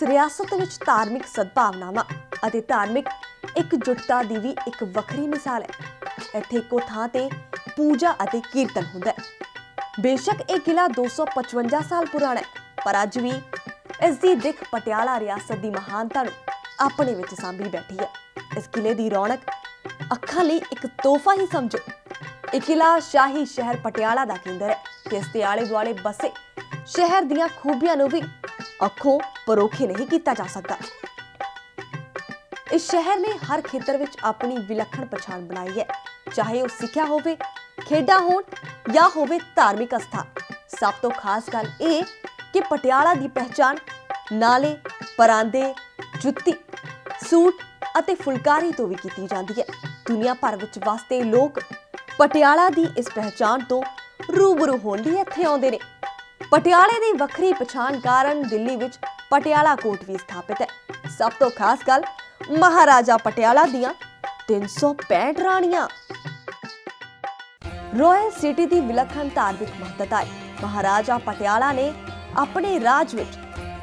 ਇਸ ਰਿਆਸਤ ਵਿੱਚ ਧਾਰਮਿਕ ਸਦਭਾਵਨਾਵਾਂ ਅਤੇ ਧਾਰਮਿਕ ਇਕਜੁੱਟਤਾ ਦੀ ਵੀ ਇੱਕ ਵੱਖਰੀ ਮਿਸਾਲ ਹੈ। ਇੱਥੇ ਇੱਕੋ ਥਾਂ ਤੇ ਪੂਜਾ ਅਤੇ ਕੀਰਤਨ ਹੁੰਦਾ ਹੈ। ਬੇਸ਼ੱਕ ਇਹ ਕਿਲਾ 255 ਸਾਲ ਪੁਰਾਣਾ ਹੈ, ਪਰ ਅੱਜ ਵੀ ਇਸ ਦੀ ਦਿੱਖ ਪਟਿਆਲਾ ਰਿਆਸਤ ਦੀ ਮਹਾਨਤਾ ਨੂੰ ਆਪਣੇ ਵਿੱਚ ਸਾਂਭੀ ਬੈਠੀ ਹੈ। ਇਸ ਕਿਲੇ ਦੀ ਰੌਣਕ ਅੱਖਾਂ ਲਈ ਇੱਕ ਤੋਹਫਾ ਹੀ ਸਮਝੋ। ਇਹ ਕਿਲਾ ਸ਼ਾਹੀ ਸ਼ਹਿਰ ਪਟਿਆਲਾ ਦਾ ਕੇਂਦਰ ਹੈ ਤੇ ਇਸ ਦੇ ਆਲੇ ਦੁਆਲੇ ਬਸੇ ਸ਼ਹਿਰ ਦੀਆਂ ਖੂਬੀਆਂ ਨੂੰ ਵੀ ਅੱਖੋਂ ਪਰੋਖੇ ਨਹੀਂ ਕੀਤਾ ਜਾ ਸਕਦਾ। ਇਸ ਸ਼ਹਿਰ ਨੇ ਹਰ ਖੇਤਰ ਵਿੱਚ ਆਪਣੀ ਵਿਲੱਖਣ ਪਛਾਣ ਬਣਾਈ ਹੈ। ਚਾਹੇ ਉਹ ਸਿੱਖਿਆ ਹੋਵੇ, ਖੇਡਾਂ ਹੋਣ ਜਾਂ ਹੋਵੇ ਧਾਰਮਿਕ ਅਸਥਾ, ਸਭ ਤੋਂ ਖਾਸ ਗੱਲ ਇਹ ਕਿ ਪਟਿਆਲਾ ਦੀ ਪਹਿਚਾਣ ਨਾਲੇ ਪਰਾਂਦੇ, ਜੁੱਤੀ, ਸੂਟ ਅਤੇ ਫੁਲਕਾਰੀ ਤੋਂ ਵੀ ਕੀਤੀ ਜਾਂਦੀ ਹੈ। ਦੁਨੀਆ ਭਰ ਵਿੱਚ ਵਸਦੇ ਲੋਕ ਪਟਿਆਲਾ ਦੀ ਇਸ ਪਹਿਚਾਣ ਤੋਂ ਰੂਬਰੂ ਹੋਣ ਲਈ ਇੱਥੇ ਆਉਂਦੇ ਨੇ। ਪਟਿਆਲੇ ਦੀ ਵੱਖਰੀ ਪਛਾਣ ਕਾਰਨ ਦਿੱਲੀ ਵਿੱਚ ਪਟਿਆਲਾ ਕੋਟ ਵੀ ਸਥਾਪਿਤ ਹੈ। ਸਭ ਤੋਂ ਖਾਸ ਗੱਲ ਮਹਾਰਾਜਾ ਪਟਿਆਲਾ ਦੀਆਂ 365 ਰਾਣੀਆਂ। ਰਾਇਲ ਸਿਟੀ ਦੀ ਵਿਲੱਖਣ ਧਾਰਮਿਕ ਮਹੱਤਤਾ ਹੈ। ਮਹਾਰਾਜਾ ਪਟਿਆਲਾ ਨੇ ਆਪਣੇ ਰਾਜ ਵਿੱਚ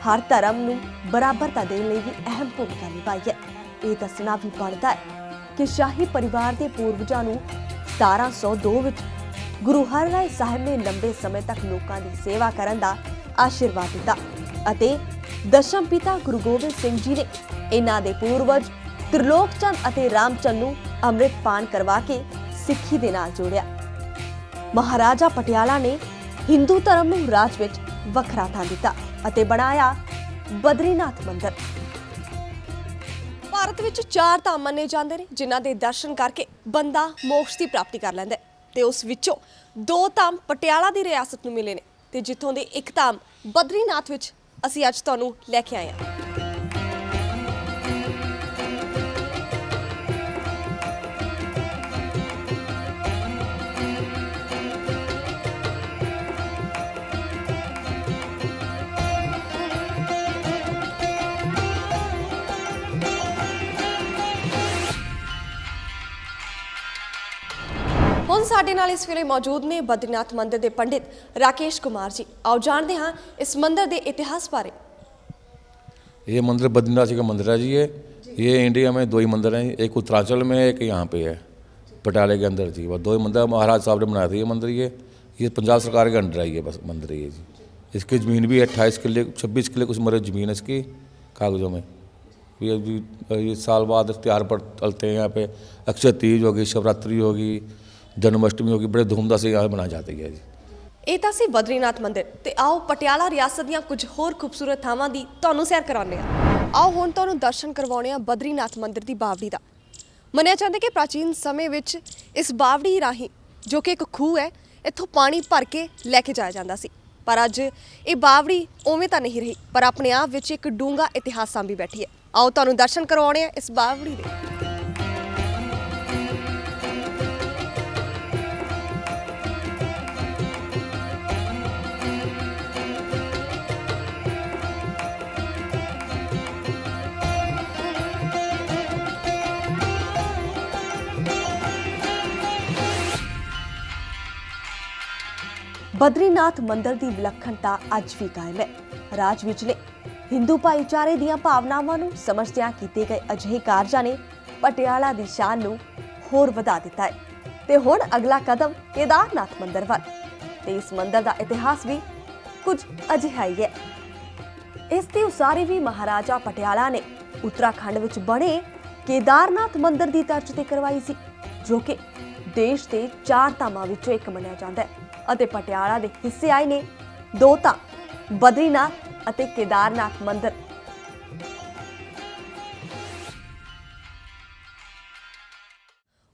ਹਰ ਧਰਮ ਨੂੰ ਬਰਾਬਰਤਾ ਦੇਣ ਲਈ ਵੀ ਅਹਿਮ ਭੂਮਿਕਾ ਨਿਭਾਈ ਹੈ। ਇਹ ਦੱਸਣਾ ਵੀ ਬਣਦਾ ਹੈ ਕਿ ਸ਼ਾਹੀ ਪਰਿਵਾਰ ਦੇ ਪੂਰਵਜਾਂ ਨੂੰ 1702 ਵਿੱਚ ਗੁਰੂ ਹਰਿਰਾਏ ਸਾਹਿਬ ਨੇ ਲੰਬੇ ਸਮੇਂ ਤੱਕ ਲੋਕਾਂ ਦੀ ਸੇਵਾ ਕਰਨ ਦਾ ਆਸ਼ੀਰਵਾਦ ਦਿੱਤਾ ਅਤੇ ਦਸ਼ਮ ਪਿਤਾ ਗੁਰੂ ਗੋਬਿੰਦ ਸਿੰਘ ਜੀ ਨੇ ਇਹਨਾਂ ਦੇ ਪੂਰਵਜ ਤ੍ਰਿਲੋਕ ਚੰਦ ਅਤੇ ਰਾਮਚੰਦ ਨੂੰ ਅੰਮ੍ਰਿਤ ਪਾਨ ਕਰਵਾ ਕੇ ਸਿੱਖੀ ਦੇ ਨਾਲ ਜੋੜਿਆ। ਮਹਾਰਾਜਾ ਪਟਿਆਲਾ ਨੇ ਹਿੰਦੂ ਧਰਮ ਨੂੰ ਰਾਜ ਵਿੱਚ ਵੱਖਰਾ ਥਾਂ ਦਿੱਤਾ ਅਤੇ ਬਣਾਇਆ ਬਦਰੀਨਾਥ ਮੰਦਿਰ। ਭਾਰਤ ਵਿੱਚ ਚਾਰ ਧਾਮ ਮੰਨੇ ਜਾਂਦੇ ਨੇ, ਜਿਨ੍ਹਾਂ ਦੇ ਦਰਸ਼ਨ ਕਰਕੇ ਬੰਦਾ ਮੋਕਸ਼ ਦੀ ਪ੍ਰਾਪਤੀ ਕਰ ਲੈਂਦਾ ਹੈ। ਤੇ ਉਸ ਵਿੱਚੋਂ ਦੋ ਧਾਮ ਪਟਿਆਲਾ ਦੀ ਰਿਆਸਤ ਨੂੰ ਮਿਲੇ ਨੇ ਤੇ ਜਿੱਥੋਂ ਦੇ ਇੱਕ ਧਾਮ ਬਦਰੀਨਾਥ ਵਿੱਚ ਅਸੀਂ ਅੱਜ ਤੁਹਾਨੂੰ ਲੈ ਕੇ ਆਏ ਹਾਂ। ਸਾਡੇ ਨਾਲ ਇਸ ਵੇਲੇ ਮੌਜੂਦ ਨੇ ਬਦਰੀਨਾਥ ਮੰਦਿਰ ਦੇ ਪੰਡਿਤ ਰਾਕੇਸ਼ ਕੁਮਾਰ ਜੀ ਆਓ ਜਾਣਦੇ ਹਾਂ ਇਸ ਮੰਦਿਰ ਦੇ ਇਤਿਹਾਸ ਬਾਰੇ ये मंदिर बद्रीनाथ जी का मंदिर है जी ये ये इंडिया में दो ही मंदिर हैं एक उत्तरांचल में है एक यहाँ पे है पटियाले के अंदर जी बस दो ही मंदिर महाराज साहब ने बनाया था ये मंदिर ये ये पंजाब सरकार के अंडर है ये बस मंदिर ये जी इसकी ज़मीन भी अट्ठाईस किले छब्बीस किले कुछ मरे ज़मीन है इसकी कागज़ों में ये अभी ये साल बाद इख्तियार पर चलते हैं यहाँ पे अक्षय तीज होगी शिवरात्रि होगी जन्माष्टमी होगी बड़े धूमधाम से यहाँ मनाई जाती है जी ਇਹ ਤਾਂ ਸੀ ਬਦਰੀਨਾਥ ਮੰਦਿਰ ਤੇ ਆਓ ਪਟਿਆਲਾ ਰਿਆਸਤ ਦੀਆਂ ਕੁਝ ਹੋਰ ਖੂਬਸੂਰਤ ਥਾਵਾਂ ਦੀ ਤੁਹਾਨੂੰ ਸੈਰ ਕਰਾਉਂਦੇ ਹਾਂ ਆਓ ਹੁਣ ਤੁਹਾਨੂੰ ਦਰਸ਼ਨ ਕਰਵਾਉਣੇ ਆ ਬਦਰੀਨਾਥ ਮੰਦਿਰ ਦੀ ਬਾਵੜੀ ਦਾ ਮੰਨਿਆ ਜਾਂਦਾ ਕਿ ਪ੍ਰਾਚੀਨ ਸਮੇਂ ਵਿੱਚ ਇਸ ਬਾਵੜੀ ਰਾਹੀਂ ਜੋ ਕਿ ਇੱਕ ਖੂਹ ਹੈ ਇੱਥੋਂ ਪਾਣੀ ਭਰ ਕੇ ਲੈ ਕੇ ਜਾਇਆ ਜਾਂਦਾ ਸੀ ਪਰ ਅੱਜ ਇਹ ਬਾਵੜੀ ਉਵੇਂ ਤਾਂ ਨਹੀਂ ਰਹੀ ਪਰ ਆਪਣੇ ਆਪ ਵਿੱਚ ਇੱਕ ਡੂੰਘਾ ਇਤਿਹਾਸ ਸਾਂਭੀ ਬੈਠੀ ਹੈ ਆਓ ਤੁਹਾਨੂੰ ਦਰਸ਼ਨ ਕਰਵਾਉਣੇ ਆ ਇਸ ਬਾਵੜੀ ਦੇ ਬਦਰੀਨਾਥ ਮੰਦਿਰ ਦੀ ਵਿਲੱਖਣਤਾ ਅੱਜ ਵੀ ਕਾਇਮ ਹੈ। ਰਾਜ ਵਿਚਲੇ ਹਿੰਦੂ ਭਾਈਚਾਰੇ ਦੀਆਂ ਭਾਵਨਾਵਾਂ ਨੂੰ ਸਮਝਦਿਆਂ ਕੀਤੇ ਗਏ ਅਜਿਹੇ ਕਾਰਜਾਂ ਨੇ ਪਟਿਆਲਾ ਦੀ ਸ਼ਾਨ ਨੂੰ ਹੋਰ ਵਧਾ ਦਿੱਤਾ ਹੈ। ਤੇ ਹੁਣ ਅਗਲਾ ਕਦਮ ਕੇਦਾਰਨਾਥ ਮੰਦਿਰ ਵੱਲ। ਤੇ ਇਸ ਮੰਦਿਰ ਦਾ ਇਤਿਹਾਸ ਵੀ ਕੁਝ ਅਜਿਹਾ ਹੀ ਹੈ। ਇਸ ਦੀ ਉਸਾਰੀ ਵੀ ਮਹਾਰਾਜਾ ਪਟਿਆਲਾ ਨੇ ਉੱਤਰਾਖੰਡ ਵਿੱਚ ਬਣੇ ਕੇਦਾਰਨਾਥ ਮੰਦਿਰ ਦੀ ਤਰਜ਼ ਤੇ ਕਰਵਾਈ ਸੀ, ਜੋ ਕਿ ਦੇਸ਼ ਦੇ ਚਾਰ ਧਾਮਾਂ ਵਿੱਚੋਂ ਇੱਕ ਮੰਨਿਆ ਜਾਂਦਾ ਹੈ। ਅਤੇ ਪਟਿਆਲਾ ਦੇ ਹਿੱਸੇ ਆਏ ਨੇ। ਦੋ ਤਾਂ ਬਦਰੀਨਾਥ ਅਤੇ ਕੇਦਾਰਨਾਥ ਮੰਦਿਰ।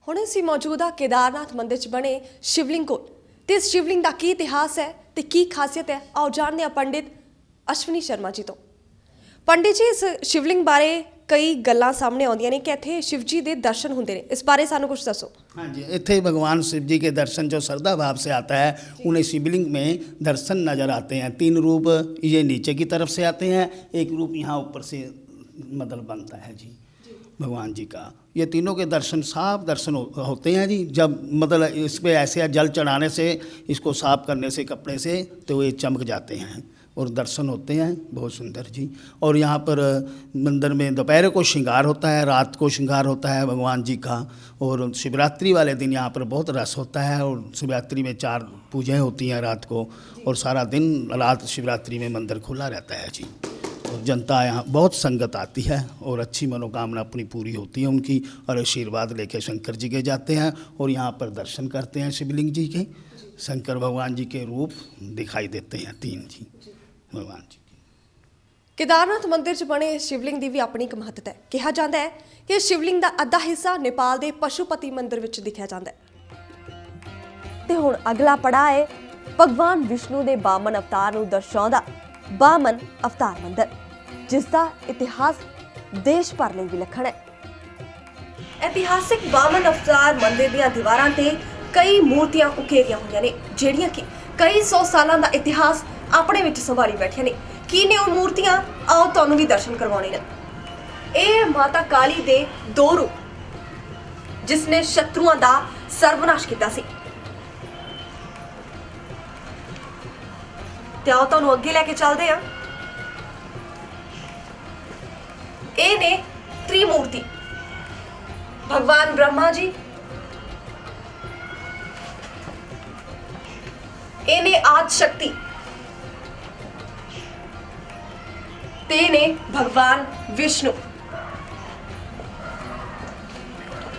ਹੁਣ ਅਸੀਂ ਮੌਜੂਦ ਆ ਕੇਦਾਰਨਾਥ ਮੰਦਿਰ 'ਚ ਬਣੇ ਸ਼ਿਵਲਿੰਗ ਕੋਲ। ਤੇ ਇਸ ਸ਼ਿਵਲਿੰਗ ਦਾ ਕੀ ਇਤਿਹਾਸ ਹੈ ਤੇ ਕੀ ਖਾਸੀਅਤ ਹੈ? ਆਓ ਜਾਣਦੇ ਹਾਂ ਪੰਡਿਤ ਅਸ਼ਵਨੀ ਸ਼ਰਮਾ ਜੀ ਤੋਂ। ਪੰਡਿਤ ਜੀ, ਇਸ ਸ਼ਿਵਲਿੰਗ ਬਾਰੇ ਕਈ ਗੱਲਾਂ ਸਾਹਮਣੇ ਆਉਂਦੀਆਂ ਨੇ ਕਿ ਇੱਥੇ ਸ਼ਿਵ ਜੀ ਦੇ ਦਰਸ਼ਨ ਹੁੰਦੇ ਨੇ ਇਸ ਬਾਰੇ ਸਾਨੂੰ ਕੁਝ ਦੱਸੋ हाँ जी इतने ही भगवान शिव जी के दर्शन जो श्रद्धा भाव से आता है उन्हें शिवलिंग में दर्शन नजर आते हैं तीन रूप ये नीचे की तरफ से आते हैं एक रूप यहाँ ऊपर से मतलब बनता है जी भगवान जी का ये तीनों के दर्शन साफ दर्शन हो, होते हैं जी जब मतलब इस पे ऐसे जल चढ़ाने से इसको साफ करने से कपड़े से तो ये चमक जाते हैं और दर्शन होते हैं बहुत सुंदर जी। और यहाँ पर मंदिर में दोपहर को श्रृंगार होता है रात को श्रृंगार होता है भगवान जी का। और शिवरात्रि वाले दिन यहाँ पर बहुत रस होता है और शिवरात्रि में चार पूजाएँ होती हैं रात को। और सारा दिन रात शिवरात्रि में मंदिर खुला रहता है जी। और जनता यहाँ बहुत संगत आती है और अच्छी मनोकामना अपनी पूरी होती है उनकी और आशीर्वाद लेके शंकर जी के जाते हैं और यहाँ पर दर्शन करते हैं शिवलिंग जी के। शंकर भगवान जी के रूप दिखाई देते हैं तीन जी। ਭਗਵਾਨ ਜੀ ਕੇਦਾਰਨਾਥ ਮੰਦਿਰ 'ਚ ਬਣੇ ਸ਼ਿਵਲਿੰਗ ਦੀ ਵੀ ਆਪਣੀ ਇੱਕ ਮਹੱਤਤਾ ਹੈ। ਕਿਹਾ ਜਾਂਦਾ ਹੈ ਕਿ ਸ਼ਿਵਲਿੰਗ ਦਾ ਅੱਧਾ ਹਿੱਸਾ ਨੇਪਾਲ ਦੇ ਪਸ਼ੂਪਤੀ ਮੰਦਿਰ ਵਿੱਚ ਦਿਖਿਆ ਜਾਂਦਾ ਹੈ। ਤੇ ਹੁਣ ਅਗਲਾ ਪੜਾਅ ਹੈ, ਭਗਵਾਨ ਵਿਸ਼ਨੂੰ ਦੇ ਬਾਮਨ ਅਵਤਾਰ ਨੂੰ ਦਰਸਾਉਂਦਾ ਬਾਮਨ ਅਵਤਾਰ ਮੰਦਿਰ, ਜਿਸ ਦਾ ਇਤਿਹਾਸ ਦੇਸ਼ ਭਰ ਲਈ ਵਿਲੱਖਣ ਹੈ। ਇਤਿਹਾਸਿਕ ਬਾਮਨ ਅਵਤਾਰ ਮੰਦਿਰ ਦੀਆਂ ਦੀਵਾਰਾਂ ਤੇ ਕਈ ਮੂਰਤੀਆਂ ਉਕੇਰੀਆਂ ਹੋਈਆਂ ਨੇ, ਜਿਹੜੀਆਂ ਕਿ ਕਈ ਸੌ ਸਾਲਾਂ ਦਾ ਇਤਿਹਾਸ ਆਪਣੇ ਵਿੱਚ ਸੰਭਾਲੀ ਬੈਠੀਆਂ ਨੇ। ਕੀ ਨੇ ਉਹ ਮੂਰਤੀਆਂ? ਆਓ ਤੁਹਾਨੂੰ ਵੀ ਦਰਸ਼ਨ ਕਰਵਾਉਣੇ ਨੇ। ਇਹ ਮਾਤਾ ਕਾਲੀ ਦੇ ਦੋ ਰੂਪ ਜਿਸ ਨੇ ਸ਼ਤਰੂਆਂ ਦਾ ਸਰਵਨਾਸ਼ ਕੀਤਾ ਸੀ। ਤੇ ਆਓ ਤੁਹਾਨੂੰ ਅੱਗੇ ਲੈ ਕੇ ਚੱਲਦੇ ਆ ਇਹ ਨੇ ਤ੍ਰਿਮੂਰਤੀ। ਭਗਵਾਨ ਬ੍ਰਹਮਾ ਜੀ। ਇਹ ਨੇ ਆਦ ਸ਼ਕਤੀ। ਤੇ ਨੇ ਭਗਵਾਨ ਵਿਸ਼ਨੂੰ।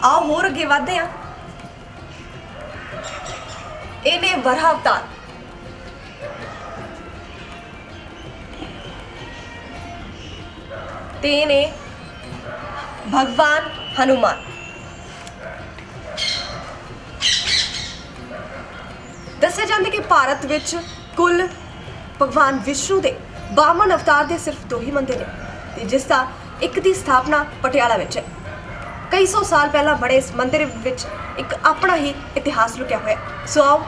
ਆਓ ਹੋਰ ਅੱਗੇ ਵਧਦੇ ਹਾਂ। ਇਹ ਨੇ ਵਰਾਹ ਅਵਤਾਰ। ਤੇ ਇਹ ਨੇ ਭਗਵਾਨ ਹਨੂਮਾਨ। ਦੱਸਿਆ ਜਾਂਦਾ ਕਿ ਭਾਰਤ ਵਿੱਚ ਕੁੱਲ ਭਗਵਾਨ ਵਿਸ਼ਨੂੰ ਦੇ 52 ਅਵਤਾਰ ਦੇ ਸਿਰਫ ਦੋ ਹੀ ਮੰਦਿਰ ਨੇ ਤੇ ਜਿਸ ਦਾ ਇੱਕ ਦੀ ਸਥਾਪਨਾ ਪਟਿਆਲਾ ਵਿੱਚ ਹੈ। ਕਈ ਸੌ ਸਾਲ ਪਹਿਲਾਂ ਬੜੇ ਇਸ ਮੰਦਿਰ ਵਿੱਚ ਇੱਕ ਆਪਣਾ ਹੀ ਇਤਿਹਾਸ ਲੁਕਿਆ ਹੋਇਆ ਹੈ। ਸੋ ਆਓ,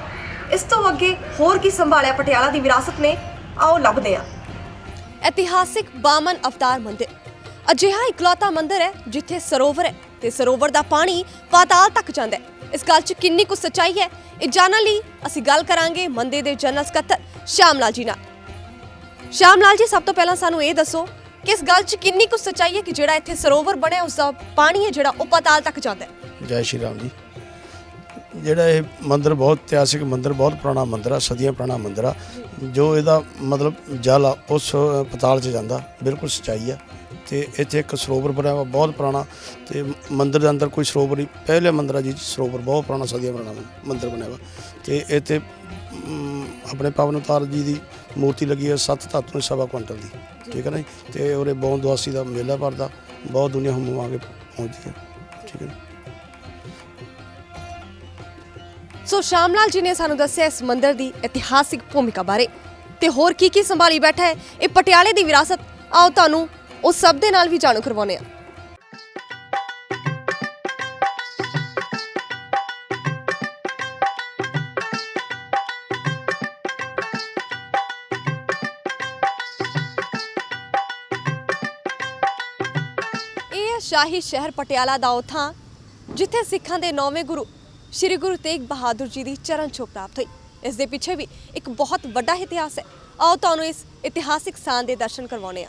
ਇਸ ਤੋਂ ਅੱਗੇ ਹੋਰ ਕੀ ਸੰਭਾਲਿਆ ਪਟਿਆਲਾ ਦੀ ਵਿਰਾਸਤ ਨੇ, ਆਓ ਲੱਭਦੇ ਹਾਂ। ਇਤਿਹਾਸਿਕ ਬਾਮਨ ਅਵਤਾਰ ਮੰਦਿਰ। ਅਜਿਹਾ ਇਕਲੌਤਾ ਮੰਦਿਰ ਹੈ ਜਿੱਥੇ ਸਰੋਵਰ ਹੈ ਤੇ ਸਰੋਵਰ ਦਾ ਪਾਣੀ ਪਾਤਾਲ ਤੱਕ ਜਾਂਦਾ ਹੈ। ਇਸ ਗੱਲ 'ਚ ਕਿੰਨੀ ਕੁ ਸੱਚਾਈ ਹੈ, ਇਹ ਜਾਣਨ ਲਈ ਅਸੀਂ ਗੱਲ ਕਰਾਂਗੇ ਮੰਦਿਰ ਦੇ ਜਨਰਲ ਸਕੱਤਰ ਸ਼ਾਮ ਲਾਲ ਜੀ ਨਾਲ। ਸ਼ਾਮ ਲਾਲ ਜੀ, ਸਭ ਤੋਂ ਪਹਿਲਾਂ ਸਾਨੂੰ ਇਹ ਦੱਸੋ ਕਿ ਗੱਲ 'ਚ ਕਿੰਨੀ ਕੁ ਸੱਚਾਈ ਹੈ ਕਿ ਜਿਹੜਾ ਇੱਥੇ ਸਰੋਵਰ ਬਣਿਆ, ਉਸ ਦਾ ਪਾਣੀ ਹੈ ਜਿਹੜਾ ਉਹ ਪਾਤਾਲ ਤੱਕ ਜਾਂਦਾ ਹੈ? ਜੈ ਸ਼੍ਰੀ ਰਾਮ ਜੀ। ਜਿਹੜਾ ਇਹ ਮੰਦਿਰ ਬਹੁਤ ਇਤਿਹਾਸਿਕ ਮੰਦਿਰ, ਬਹੁਤ ਪੁਰਾਣਾ ਮੰਦਿਰ ਆ, ਸਦੀਆਂ ਪੁਰਾਣਾ ਮੰਦਿਰ ਆ, ਜੋ ਇਹਦਾ ਮਤਲਬ ਜਲ ਆ, ਉਸ ਪਤਾਲ 'ਚ ਜਾਂਦਾ, ਬਿਲਕੁਲ ਸਚਾਈ ਆ। ਤੇ ਇੱਥੇ ਇੱਕ ਸਰੋਵਰ ਬਣਿਆ ਵਾ ਬਹੁਤ ਪੁਰਾਣਾ ਤੇ ਮੰਦਿਰ ਦੇ ਅੰਦਰ ਕੋਈ ਸਰੋਵਰ ਨਹੀਂ। ਪਹਿਲੇ ਮੰਦਿਰ ਆ ਜੀ ਸਰੋਵਰ ਬਹੁਤ ਪੁਰਾਣਾ ਸਦੀਆਂ ਪੁਰਾਣਾ ਮੰਦਿਰ ਬਣਿਆ ਵਾ ਤੇ ਇੱਥੇ ਆਪਣੇ ਪਵਨ ਅਵਤਾਰ ਜੀ ਦੀ ਮੂਰਤੀ ਲੱਗੀ ਹੈ, ਸੱਤ ਧਾਤੂ ਸਵਾ ਕੁਇੰਟਲ ਦੀ। ਠੀਕ ਹੈ ਨਾ ਜੀ? ਤੇ ਉਰੇ ਬੌਨ ਦੁਆਸੀ ਦਾ ਮੇਲਾ ਭਰਦਾ, ਬਹੁਤ ਦੁਨੀਆ ਹਮੂ ਆ ਕੇ ਪਹੁੰਚਦੀ ਹੈ। ਠੀਕ ਹੈ ਸੋ ਸ਼ਾਮਲਾਲ ਜੀ ਨੇ ਸਾਨੂੰ ਦੱਸਿਆ ਇਸ ਮੰਦਿਰ ਦੀ ਇਤਿਹਾਸਿਕ ਭੂਮਿਕਾ ਬਾਰੇ। ਤੇ ਹੋਰ ਕੀ ਕੀ ਸੰਭਾਲੀ ਬੈਠਾ ਹੈ? ਇਹ ਪਟਿਆਲੇ ਦੀ ਵਿਰਾਸਤ। ਆਓ ਤੁਹਾਨੂੰ ਉਹ ਸਭ ਦੇ ਨਾਲ ਵੀ ਜਾਣੂ ਕਰਵਾਉਂਦੇ ਆ। ਇਹ ਸ਼ਾਹੀ ਸ਼ਹਿਰ ਪਟਿਆਲਾ ਦਾ ਉਹ ਥਾਂ, ਜਿੱਥੇ ਸਿੱਖਾਂ ਦੇ ਨੌਵੇਂ ਗੁਰੂ, ਸ੍ਰੀ ਗੁਰੂ ਤੇਗ ਬਹਾਦਰ ਜੀ ਦੀ ਚਰਨ ਛੋਹ ਪ੍ਰਾਪਤ ਹੋਈ। ਇਸ ਦੇ ਪਿੱਛੇ ਵੀ ਇੱਕ ਬਹੁਤ ਵੱਡਾ ਇਤਿਹਾਸ ਹੈ। ਆਓ ਤੁਹਾਨੂੰ ਇਸ ਇਤਿਹਾਸਿਕ ਸਥਾਨ ਦੇ ਦਰਸ਼ਨ ਕਰਵਾਉਂਦੇ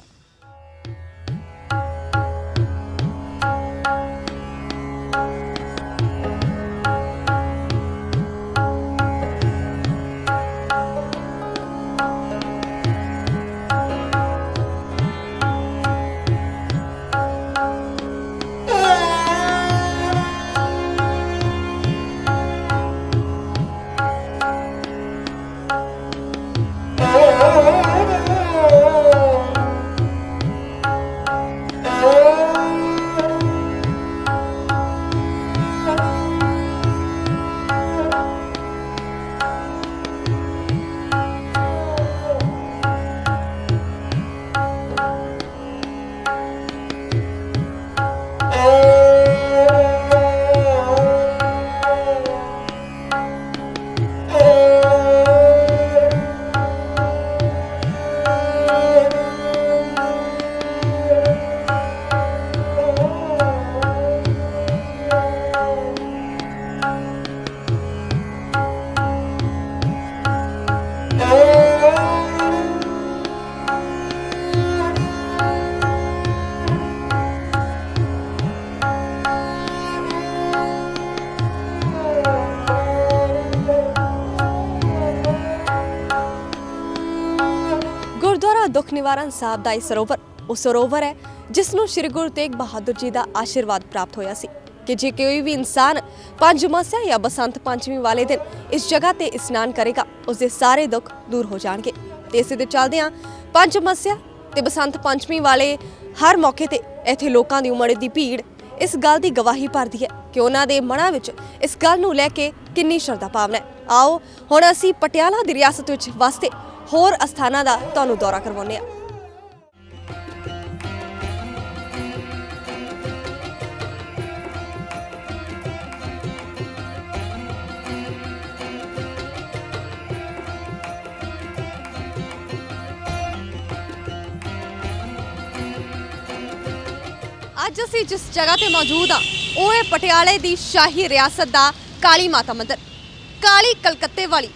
ਹਾਂ ਨਿਵਾਰਨ ਸਾਹਿਬ ਦਾ ਇਹ ਸਰੋਵਰ, ਉਹ ਸਰੋਵਰ ਹੈ ਜਿਸ ਨੂੰ ਸ੍ਰੀ ਗੁਰੂ ਤੇਗ ਬਹਾਦਰ ਜੀ ਦਾ ਆਸ਼ੀਰਵਾਦ ਪ੍ਰਾਪਤ ਹੋਇਆ ਸੀ ਕਿ ਜੇ ਕੋਈ ਵੀ ਇਨਸਾਨ ਪੰਜ ਮਸਿਆ ਜਾਂ ਬਸੰਤ ਪੰਚਮੀ ਵਾਲੇ ਦਿਨ ਇਸ ਜਗ੍ਹਾ ਤੇ ਇਸ਼ਨਾਨ ਕਰੇਗਾ ਉਸ ਦੇ ਸਾਰੇ ਦੁੱਖ ਦੂਰ ਹੋ ਜਾਣਗੇ। ਤੇ ਇਸੇ ਦੇ ਚੱਲਦੇ ਆ ਪੰਜ ਮਸਿਆ ਤੇ ਬਸੰਤ ਪੰਚਮੀ ਵਾਲੇ ਹਰ ਮੌਕੇ ਤੇ ਇੱਥੇ ਲੋਕਾਂ ਦੀ ਉਮੜ ਦੀ ਭੀੜ ਇਸ ਗੱਲ ਦੀ ਗਵਾਹੀ ਭਰਦੀ ਹੈ ਕਿ ਉਹਨਾਂ ਦੇ ਮਨਾਂ ਵਿੱਚ ਇਸ ਗੱਲ ਨੂੰ ਲੈ ਕੇ ਕਿੰਨੀ ਸ਼ਰਧਾ ਭਾਵਨਾ ਹੈ। ਆਓ, ਹੁਣ ਅਸੀਂ ਪਟਿਆਲਾ ਦੀ ਰਿਆਸਤ ਵਿੱਚ ਵਸਦੇ ਹੋਰ ਅਸਥਾਨਾਂ ਦਾ ਤੁਹਾਨੂੰ ਦੌਰਾ ਕਰਵਾਉਂਦੇ ਹਾਂ। ਅੱਜ ਅਸੀਂ ਜਿਸ ਜਗ੍ਹਾ ਤੇ ਮੌਜੂਦ ਆ ਉਹ ਹੈ ਪਟਿਆਲੇ ਦੀ ਸ਼ਾਹੀ ਰਿਆਸਤ ਦਾ ਕਾਲੀ ਮਾਤਾ ਮੰਦਿਰ। ਕਾਲੀ ਕਲਕੱਤੇ ਵਾਲੀ।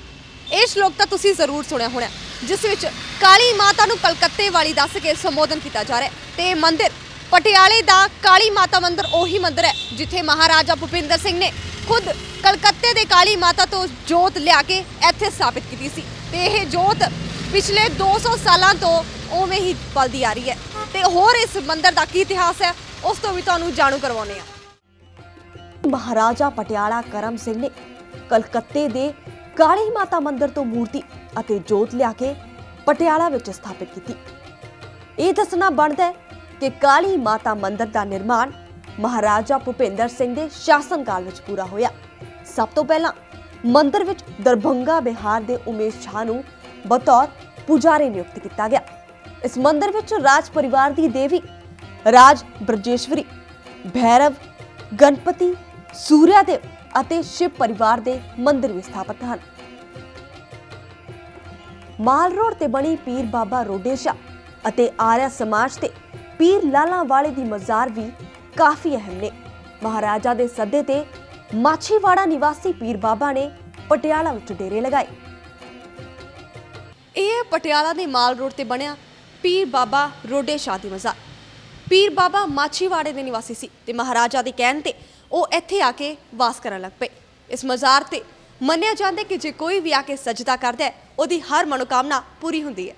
ਇਹ ਸ਼ਲੋਕ ਤਾਂ ਤੁਸੀਂ ਜ਼ਰੂਰ ਸੁਣਿਆ ਹੋਣਾ। ਜਿਸ ਵਿੱਚ ਕਾਲੀ ਮਾਤਾ ਨੂੰ ਕਲਕੱਤੇ ਵਾਲੀ ਦੱਸ ਕੇ ਸੰਬੋਧਨ ਕੀਤਾ ਜਾ ਰਿਹਾ ਹੈ। ਤੇ ਇਹ ਮੰਦਿਰ ਪਟਿਆਲੇ ਦਾ ਕਾਲੀ ਮਾਤਾ ਮੰਦਿਰ ਉਹੀ ਮੰਦਿਰ ਹੈ, ਜਿੱਥੇ ਮਹਾਰਾਜਾ ਭੁਪਿੰਦਰ ਸਿੰਘ ਨੇ ਖੁਦ ਕਲਕੱਤੇ ਦੇ ਕਾਲੀ ਮਾਤਾ ਤੋਂ ਜੋਤ ਲਿਆ ਕੇ ਇੱਥੇ ਸਥਾਪਿਤ ਕੀਤੀ ਸੀ। ਤੇ ਇਹ ਜੋਤ ਪਿਛਲੇ 200 ਸਾਲਾਂ ਤੋਂ ਉਵੇਂ ਹੀ ਬਲਦੀ ਆ ਰਹੀ ਹੈ। ਤੇ ਹੋਰ ਇਸ ਮੰਦਿਰ ਦਾ ਕੀ ਇਤਿਹਾਸ ਹੈ, ਉਸ ਤੋਂ ਵੀ ਤੁਹਾਨੂੰ ਜਾਣੂ ਕਰਵਾਉਂਦੇ ਆ ਮਹਾਰਾਜਾ ਪਟਿਆਲਾ ਕਰਮ ਸਿੰਘ ਨੇ ਕਲਕੱਤੇ ਦੇ ਕਾਲੀ ਮਾਤਾ ਮੰਦਿਰ ਤੋਂ ਮੂਰਤੀ ਅਤੇ ਜੋਤ ਲਿਆ ਕੇ ਪਟਿਆਲਾ ਵਿੱਚ ਸਥਾਪਿਤ ਕੀਤੀ। ਇਹ ਦੱਸਣਾ ਬਣਦਾ ਹੈ ਕਿ ਕਾਲੀ ਮਾਤਾ ਮੰਦਿਰ ਦਾ ਨਿਰਮਾਣ ਮਹਾਰਾਜਾ ਭੁਪਿੰਦਰ ਸਿੰਘ ਦੇ ਸ਼ਾਸਨ ਕਾਲ ਵਿੱਚ ਪੂਰਾ ਹੋਇਆ। ਸਭ ਤੋਂ ਪਹਿਲਾਂ ਮੰਦਿਰ ਵਿੱਚ ਦਰਭੰਗਾ ਬਿਹਾਰ ਦੇ ਉਮੇਸ਼ ਝਾ ਨੂੰ ਬਤੌਰ ਪੁਜਾਰੀ ਨਿਯੁਕਤ ਕੀਤਾ ਗਿਆ। ਇਸ ਮੰਦਿਰ ਵਿੱਚ ਰਾਜ ਪਰਿਵਾਰ ਦੀ ਦੇਵੀ ਰਾਜ ਬ੍ਰਜੇਸ਼ਵਰੀ, ਭੈਰਵ, ਗਣਪਤੀ ਸੂਰਿਆ ਦੇਵ ਅਤੇ ਸ਼ਿਵ ਪਰਿਵਾਰ ਦੇ ਮੰਦਿਰ ਵੀ ਸਥਾਪਿਤ ਹਨ। ਮਾਲ ਰੋਡ ਤੇ ਬਣੀ ਪੀਰ ਬਾਬਾ ਰੋਡੇਸ਼ਾ ਅਤੇ ਆਰਿਆ ਸਮਾਜ ਤੇ ਪੀਰ ਲਾਲਾ ਵਾਲੇ ਦੀ ਮਜ਼ਾਰ ਵੀ ਕਾਫੀ ਅਹਿਮ ਨੇ। ਮਹਾਰਾਜਾ ਦੇ ਸੱਦੇ ਤੇ ਮਾਛੀਵਾੜਾ ਨਿਵਾਸੀ ਪੀਰ ਬਾਬਾ ਨੇ ਪਟਿਆਲਾ ਵਿੱਚ ਡੇਰੇ ਲਗਾਏ। ਇਹ ਪਟਿਆਲਾ ਦੇ ਮਾਲ ਰੋਡ ਤੇ ਬਣਿਆ ਪੀਰ ਬਾਬਾ ਰੋਡੇ ਸ਼ਾਹ ਦੀ ਮਜ਼ਾਰ। ਪੀਰ ਬਾਬਾ ਮਾਛੀਵਾੜੇ ਦੇ ਨਿਵਾਸੀ ਸੀ ਤੇ ਮਹਾਰਾਜਾ ਦੇ ਕਹਿਣ ਤੇ ਉਹ ਇੱਥੇ ਆ ਕੇ ਵਾਸ ਕਰਨ ਲੱਗ ਪਏ। ਇਸ ਮਜ਼ਾਰ ਤੇ ਮੰਨਿਆ ਜਾਂਦਾ ਕਿ ਜੇ ਕੋਈ ਵੀ ਆ ਕੇ ਸਜਦਾ ਕਰਦਾ ਹੈ, ਉਹਦੀ ਹਰ ਮਨੋਕਾਮਨਾ ਪੂਰੀ ਹੁੰਦੀ ਹੈ।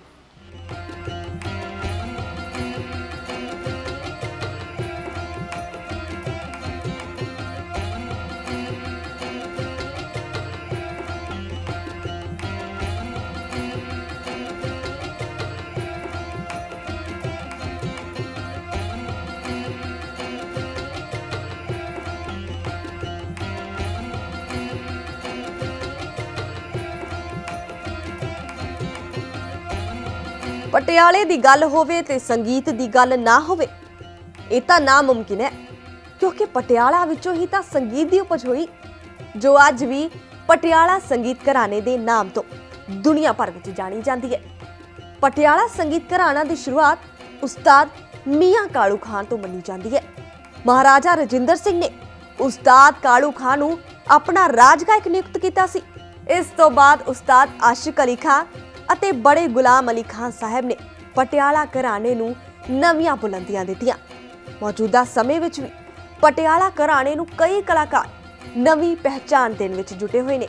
ਪਟਿਆਲੇ ਦੀ ਗੱਲ ਹੋਵੇ ਤੇ ਸੰਗੀਤ ਦੀ ਗੱਲ ਨਾ ਹੋਵੇ, ਇਹ ਤਾਂ ਨਾਮੁਮਕਿਨ ਹੈ, ਕਿਉਂਕਿ ਪਟਿਆਲਾ ਵਿੱਚੋਂ ਹੀ ਤਾਂ ਸੰਗੀਤ ਦੀ ਉਪਜ ਹੋਈ, ਜੋ ਅੱਜ ਵੀ ਪਟਿਆਲਾ ਸੰਗੀਤ ਘਰਾਣੇ ਦੇ ਨਾਮ ਤੋਂ ਦੁਨੀਆ ਭਰ ਵਿੱਚ ਜਾਣੀ ਜਾਂਦੀ ਹੈ। ਪਟਿਆਲਾ ਸੰਗੀਤ ਘਰਾਣਾ ਦੀ ਸ਼ੁਰੂਆਤ ਉਸਤਾਦ ਮੀਆਂ ਕਾਲੂ ਖਾਨ ਤੋਂ ਮੰਨੀ ਜਾਂਦੀ ਹੈ। ਮਹਾਰਾਜਾ ਰਜਿੰਦਰ ਸਿੰਘ ਨੇ ਉਸਤਾਦ ਕਾਲੂ ਖਾਨ ਨੂੰ ਆਪਣਾ ਰਾਜ ਗਾਇਕ ਨਿਯੁਕਤ ਕੀਤਾ ਸੀ। ਇਸ ਤੋਂ ਬਾਅਦ ਉਸਤਾਦ ਆਸ਼ਿਕ ਅਲੀ ਖਾਨ ਅਤੇ ਬੜੇ ਗੁਲਾਮ ਅਲੀ ਖਾਨ ਸਾਹਿਬ ਨੇ ਪਟਿਆਲਾ ਘਰਾਣੇ ਨੂੰ ਨਵੀਆਂ ਬੁਲੰਦੀਆਂ ਦਿੱਤੀਆਂ। ਮੌਜੂਦਾ ਸਮੇਂ ਵਿੱਚ ਵੀ ਪਟਿਆਲਾ ਘਰਾਣੇ ਨੂੰ ਕਈ ਕਲਾਕਾਰ ਨਵੀਂ ਪਹਿਚਾਣ ਦੇਣ ਵਿੱਚ ਜੁਟੇ ਹੋਏ ਨੇ।